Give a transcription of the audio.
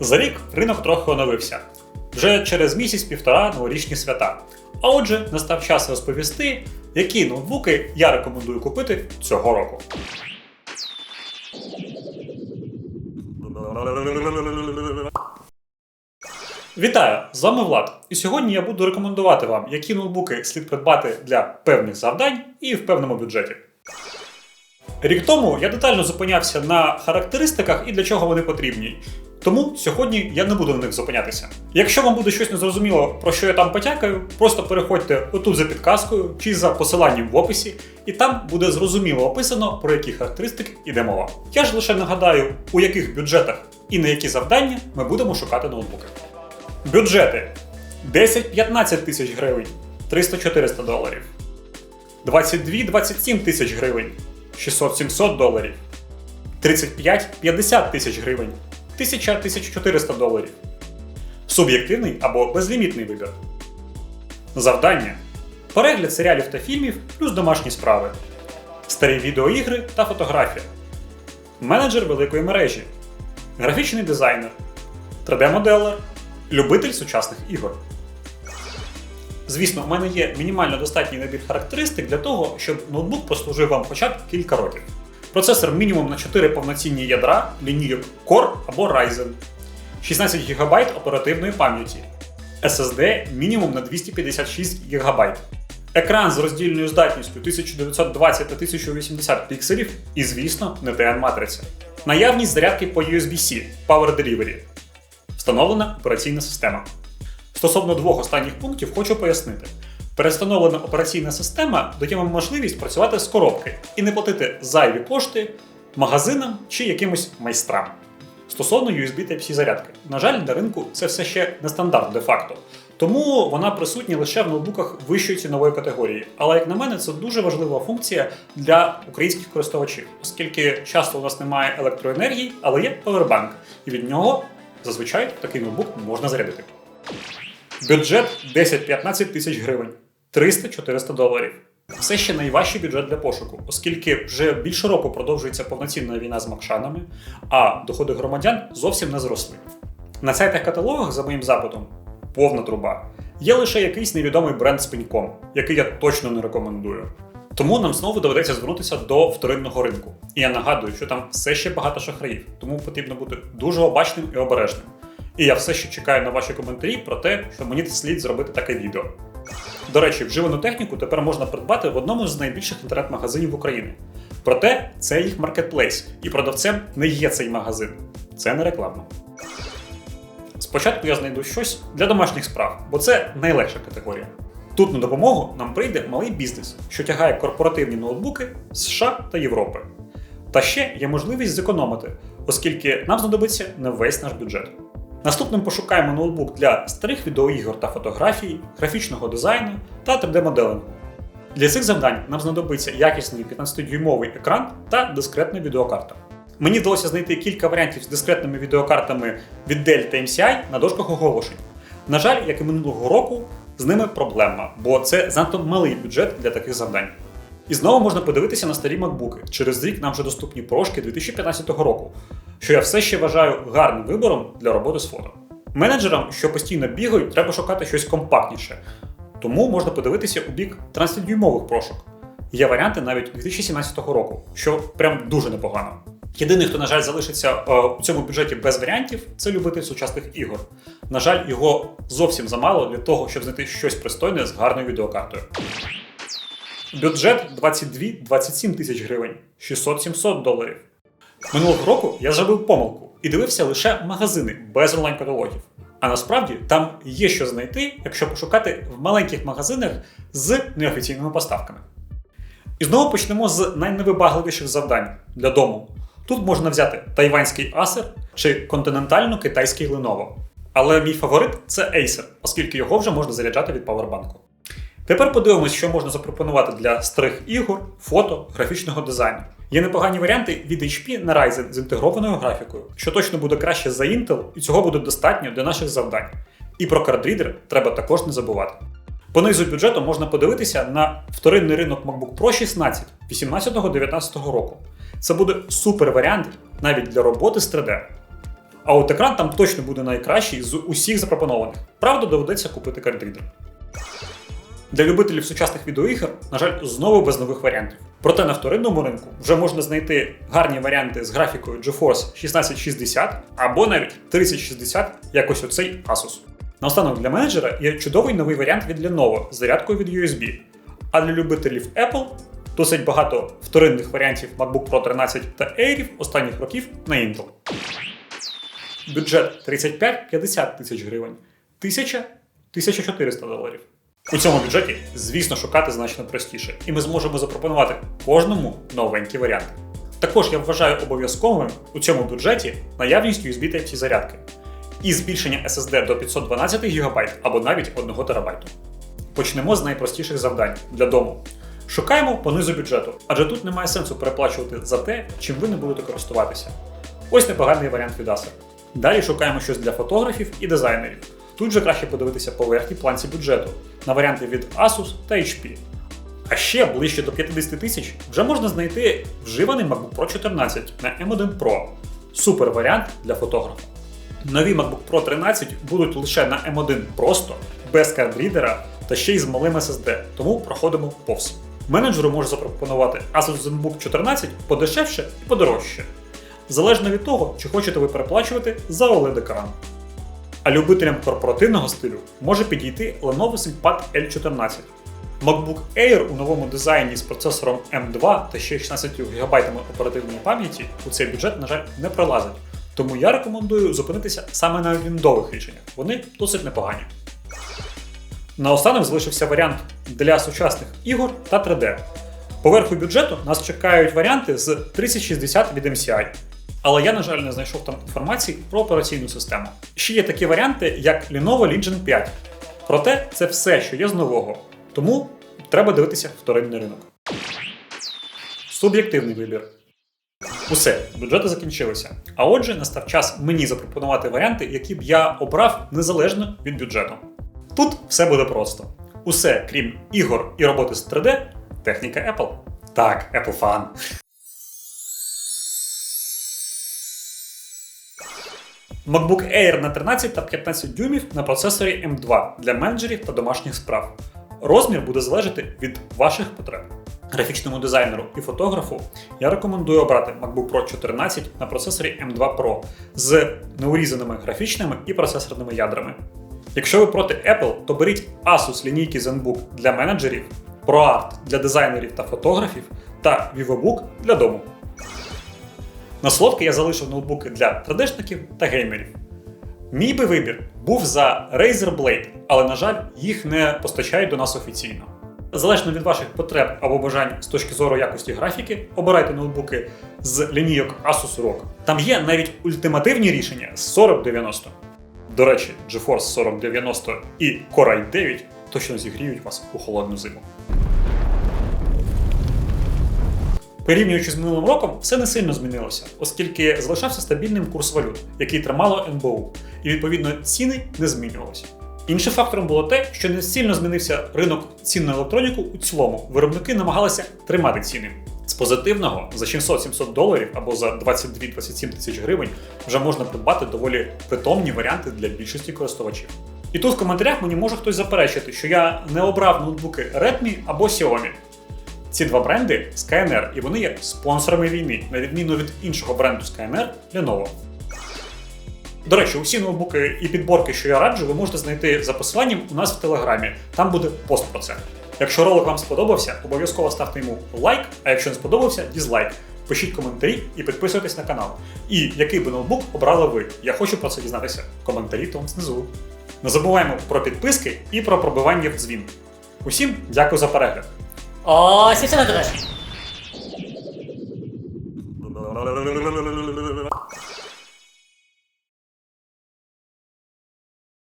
За рік ринок трохи оновився. Вже через місяць-півтора новорічні свята. А отже, настав час розповісти, які ноутбуки я рекомендую купити цього року. Вітаю! З вами Влад. І сьогодні я буду рекомендувати вам, які ноутбуки слід придбати для певних завдань і в певному бюджеті. Рік тому я детально зупинявся на характеристиках і для чого вони потрібні. Тому сьогодні я не буду на них зупинятися. Якщо вам буде щось незрозуміло, про що я там потякаю, просто переходьте отут за підказкою чи за посиланням в описі, і там буде зрозуміло описано, про які характеристики йде мова. Я ж лише нагадаю, у яких бюджетах і на які завдання ми будемо шукати ноутбуки. Бюджети 10-15 тисяч гривень 300-400 доларів. 22-27 тисяч гривень 600-700 доларів. 35-50 тисяч гривень 1000-1400 доларів. Суб'єктивний або безлімітний вибір. Завдання. Перегляд серіалів та фільмів плюс домашні справи. Старі відеоігри та фотографія. Менеджер великої мережі. Графічний дизайнер. 3D-моделер. Любитель сучасних ігор. Звісно, в мене є мінімально достатній набір характеристик для того, щоб ноутбук прослужив вам хоча б кілька років. Процесор мінімум на 4 повноцінні ядра лінійок Core або Ryzen, 16 ГБ оперативної пам'яті, SSD мінімум на 256 ГБ, екран з роздільною здатністю 1920 та 1080 пікселів і, звісно, не TN-матриця. Наявність зарядки по USB-C Power Delivery. Встановлена операційна система. Стосовно двох останніх пунктів хочу пояснити. Перестановлена операційна система дає вам можливість працювати з коробки і не платити зайві кошти магазинам чи якимось майстрам. Стосовно USB Type-C зарядки, на жаль, на ринку це все ще не стандарт де-факто. Тому вона присутня лише в ноутбуках вищої цінової категорії. Але, як на мене, це дуже важлива функція для українських користувачів, оскільки часто у нас немає електроенергії, але є повербанк, і від нього зазвичай такий ноутбук можна зарядити. Бюджет 10-15 тисяч гривень, 300-400 доларів. Все ще найважчий бюджет для пошуку, оскільки вже більше року продовжується повноцінна війна з Макшанами, а доходи громадян зовсім не зросли. На сайтах каталогах, за моїм запитом, повна труба. Є лише якийсь невідомий бренд з пеньком, який я точно не рекомендую. Тому нам знову доведеться звернутися до вторинного ринку. І я нагадую, що там все ще багато шахраїв, тому потрібно бути дуже обачним і обережним. І я все ще чекаю на ваші коментарі про те, що мені слід зробити таке відео. До речі, вживану техніку тепер можна придбати в одному з найбільших інтернет-магазинів України. Проте це їх маркетплейс, і продавцем не є цей магазин. Це не реклама. Спочатку я знайду щось для домашніх справ, бо це найлегша категорія. Тут на допомогу нам прийде малий бізнес, що тягає корпоративні ноутбуки з США та Європи. Та ще є можливість зекономити, оскільки нам знадобиться не весь наш бюджет. Наступним пошукаємо ноутбук для старих відеоігор та фотографій, графічного дизайну та 3D-моделингу. Для цих завдань нам знадобиться якісний 15-дюймовий екран та дискретна відеокарта. Мені вдалося знайти кілька варіантів з дискретними відеокартами від Dell та MCI на дошках оголошень. На жаль, як і минулого року, з ними проблема, бо це занадто малий бюджет для таких завдань. І знову можна подивитися на старі макбуки. Через рік нам вже доступні прошки 2015 року, що я все ще вважаю гарним вибором для роботи з фото. Менеджерам, що постійно бігають, треба шукати щось компактніше. Тому можна подивитися у бік 13-дюймових прошок. Є варіанти навіть 2017 року, що прям дуже непогано. Єдиний, хто, на жаль, залишиться е, у цьому бюджеті без варіантів, це любитель сучасних ігор. На жаль, його зовсім замало для того, щоб знайти щось пристойне з гарною відеокартою. Бюджет 22-27 тисяч гривень, 600-700 доларів. Минулого року я зробив помилку і дивився лише магазини без онлайн-каталогів. А насправді там є що знайти, якщо пошукати в маленьких магазинах з неофіційними поставками. І знову почнемо з найневибагливіших завдань для дому. Тут можна взяти тайванський Acer чи континентально-китайський Lenovo. Але мій фаворит це Acer, оскільки його вже можна заряджати від павербанку. Тепер подивимось, що можна запропонувати для старих ігор, фото, графічного дизайну. Є непогані варіанти від HP на Ryzen з інтегрованою графікою, що точно буде краще за Intel, і цього буде достатньо для наших завдань. І про кардрідер треба також не забувати. По низу бюджету можна подивитися на вторинний ринок MacBook Pro 16 18-19 року. Це буде супер варіант навіть для роботи з 3D. А от екран там точно буде найкращий з усіх запропонованих. Правда, доведеться купити картридер. Для любителів сучасних відеоігр, на жаль, знову без нових варіантів. Проте на вторинному ринку вже можна знайти гарні варіанти з графікою GeForce 1660 або навіть 3060, як ось оцей Asus. Наостанок для менеджера є чудовий новий варіант від Lenovo з зарядкою від USB. А для любителів Apple досить багато вторинних варіантів MacBook Pro 13 та Air останніх років на Intel. Бюджет 35-50 тисяч гривень, 1000-1400 доларів. У цьому бюджеті, звісно, шукати значно простіше, і ми зможемо запропонувати кожному новенькі варіанти. Також я вважаю обов'язковим у цьому бюджеті наявність USB Type-C зарядки і збільшення SSD до 512 ГБ або навіть 1 ТБ. Почнемо з найпростіших завдань для дому. Шукаємо по низу бюджету, адже тут немає сенсу переплачувати за те, чим ви не будете користуватися. Ось непоганий варіант від Acer. Далі шукаємо щось для фотографів і дизайнерів. Тут же краще подивитися по верхній планці бюджету на варіанти від Asus та HP. А ще ближче до 50 тисяч вже можна знайти вживаний MacBook Pro 14 на M1 Pro. Супер варіант для фотографа. Нові MacBook Pro 13 будуть лише на M1 просто, без кардрідера та ще й з малим SSD, тому проходимо повз. Менеджеру може запропонувати Asus ZenBook 14 подешевше і подорожче, залежно від того, чи хочете ви переплачувати за OLED-екран. А любителям корпоративного стилю може підійти Lenovo ThinkPad L14. MacBook Air у новому дизайні з процесором M2 та ще 16 ГБ оперативної пам'яті у цей бюджет, на жаль, не пролазить. Тому я рекомендую зупинитися саме на віндових рішеннях. Вони досить непогані. Наостанок залишився варіант для сучасних ігор та 3D. Поверху бюджету нас чекають варіанти з 3060 від MCI. Але я, на жаль, не знайшов там інформації про операційну систему. Ще є такі варіанти, як Lenovo Legion 5. Проте це все, що є з нового. Тому треба дивитися вторинний ринок. Суб'єктивний вибір. Усе, бюджети закінчилися. А отже, настав час мені запропонувати варіанти, які б я обрав незалежно від бюджету. Тут все буде просто. Усе, крім ігор і роботи з 3D, техніка Apple. Так, Apple фан. MacBook Air на 13 та 15 дюймів на процесорі M2 для менеджерів та домашніх справ. Розмір буде залежати від ваших потреб. Графічному дизайнеру і фотографу я рекомендую обрати MacBook Pro 14 на процесорі M2 Pro з неурізаними графічними і процесорними ядрами. Якщо ви проти Apple, то беріть Asus лінійки ZenBook для менеджерів, ProArt для дизайнерів та фотографів та VivoBook для дому. На солодке я залишив ноутбуки для 3D-шників та геймерів. Мій би вибір був за Razer Blade, але, на жаль, їх не постачають до нас офіційно. Залежно від ваших потреб або бажань з точки зору якості графіки, обирайте ноутбуки з лінійок Asus ROG. Там є навіть ультимативні рішення з 4090. До речі, GeForce 4090 і Core i 9 точно зігріють вас у холодну зиму. Порівнюючи з минулим роком, все не сильно змінилося, оскільки залишався стабільним курс валют, який тримало НБУ, і відповідно ціни не змінювалися. Іншим фактором було те, що не сильно змінився ринок цін на електроніку у цілому. Виробники намагалися тримати ціни. З позитивного за 600-700 доларів або за 22-27 тисяч гривень вже можна придбати доволі питомні варіанти для більшості користувачів. І тут в коментарях мені може хтось заперечити, що я не обрав ноутбуки Redmi або Xiaomi. Ці два бренди Skyner, і вони є спонсорами війни, на відміну від іншого бренду Skyner Lenovo. До речі, усі ноутбуки і підборки, що я раджу, ви можете знайти за посиланням у нас в телеграмі. Там буде пост про це. Якщо ролик вам сподобався, обов'язково ставте йому лайк, а якщо не сподобався, дізлайк. Пишіть коментарі і підписуйтесь на канал. І який би ноутбук обрали ви? Я хочу про це дізнатися. Коментарі там знизу. Не забуваємо про підписки і про пробивання в дзвін. Усім дякую за перегляд. Ось і все на